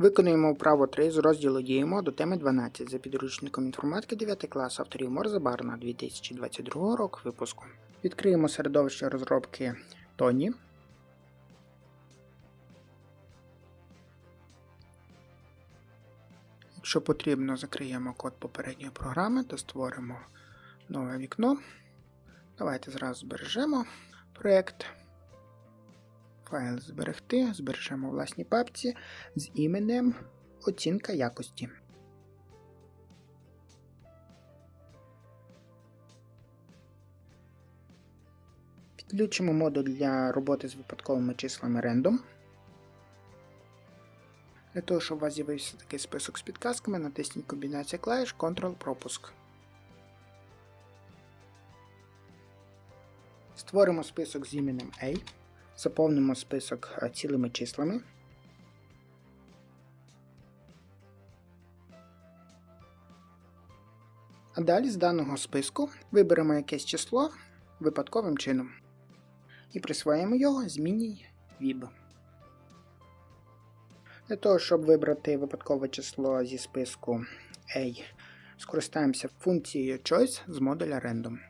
Виконуємо вправо 3 з розділу Діємо до теми 12 за підручником інформатики 9 клас авторів Морза Барна 2022 року випуску. Відкриємо середовище розробки Тоні. Якщо потрібно, закриємо код попередньої програми та створимо нове вікно. Давайте зразу збережемо проєкт. Файл зберегти, збережемо у власній папці з іменем Оцінка якості. Підключимо модуль для роботи з випадковими числами Random. Для того, щоб у вас з'явився такий список з підказками, натисніть комбінація клавіш Ctrl-пропуск. Створимо список з іменем A. Заповнимо список е, цілими числами. А далі з даного списку виберемо якесь число випадковим чином і присвоїмо його зміні VIB. Для того, щоб вибрати випадкове число зі списку A, скористаємося функцією Choice з модуля Random.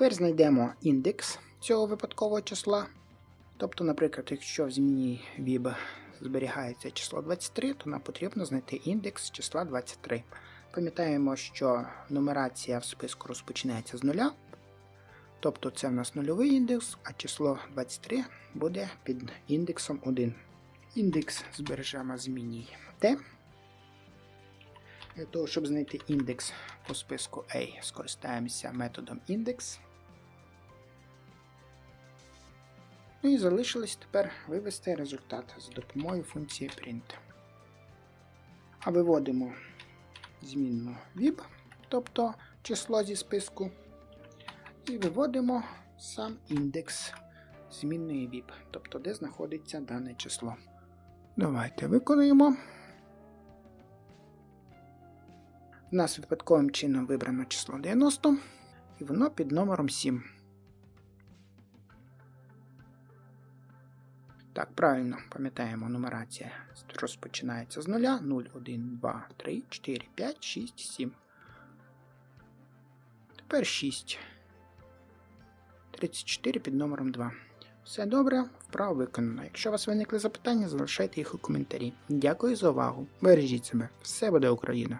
Тепер знайдемо індекс цього випадкового числа. Тобто, наприклад, якщо в зміні VIB зберігається число 23, то нам потрібно знайти індекс числа 23. Пам'ятаємо, що нумерація в списку розпочинається з нуля. Тобто це в нас нульовий індекс, а число 23 буде під індексом 1. Індекс збережемо зміній t. Для того, щоб знайти індекс по списку A, скористаємося методом index. Ну і залишилось тепер вивести результат за допомогою функції print. А виводимо змінну vib, тобто число зі списку, і виводимо сам індекс змінної vib, тобто де знаходиться дане число. Давайте виконуємо. У нас випадковим чином вибрано число 90, і воно під номером 7. Так, правильно пам'ятаємо, нумерація розпочинається з 0, 0, 1, 2, 3, 4, 5, 6, 7. Тепер 6. 34 під номером 2. Все добре, вправо виконано. Якщо у вас виникли запитання, залишайте їх у коментарі. Дякую за увагу. Бережіть себе. Все буде Україна!